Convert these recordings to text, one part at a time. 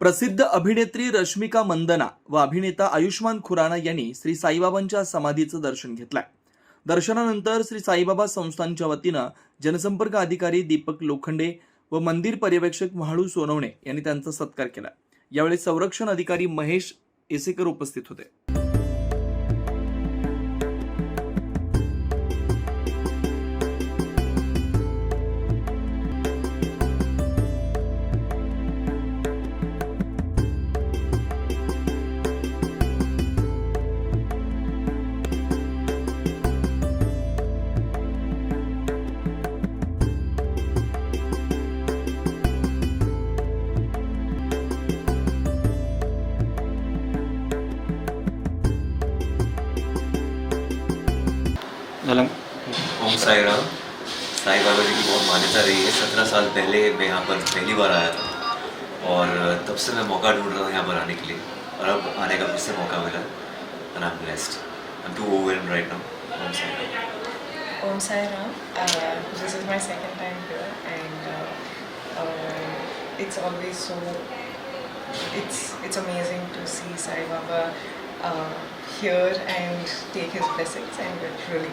प्रसिद्ध अभिनेत्री रश्मिका मंदना व अभिनेता आयुष्मान खुराना यांनी श्री साईबाबांच्या समाधीचं दर्शन घेतलंय. दर्शनानंतर श्री साईबाबा संस्थांच्या वतीनं जनसंपर्क अधिकारी दीपक लोखंडे व मंदिर पर्यवेक्षक म्हाळू सोनवणे यांनी त्यांचा सत्कार केला. यावेळी संरक्षण अधिकारी महेश एसेकर उपस्थित होते. धलम ओम साई राम साई बाबा जी की बहुत मान्यता रही है। सत्रह साल पहले मैं यहाँ पर पहली बार आया था। और तब से मैं मौका ढूंढ रहा था यहाँ पर आने के लिए। और अब आने का फिर मौका मिला। And I am blessed I am too over right now Om Sai Ram Om Sai Ram this is my second time here and it's always so it's it's amazing to see sai baba uh, here and take his blessings and it's really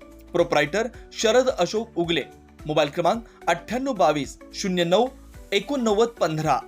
proprietor Sharad Ashok Ugale. Mobile क्रमांक अठ्ठ्याण्णव बावीस शून्य नऊ एकोणनव्वद पंधरा.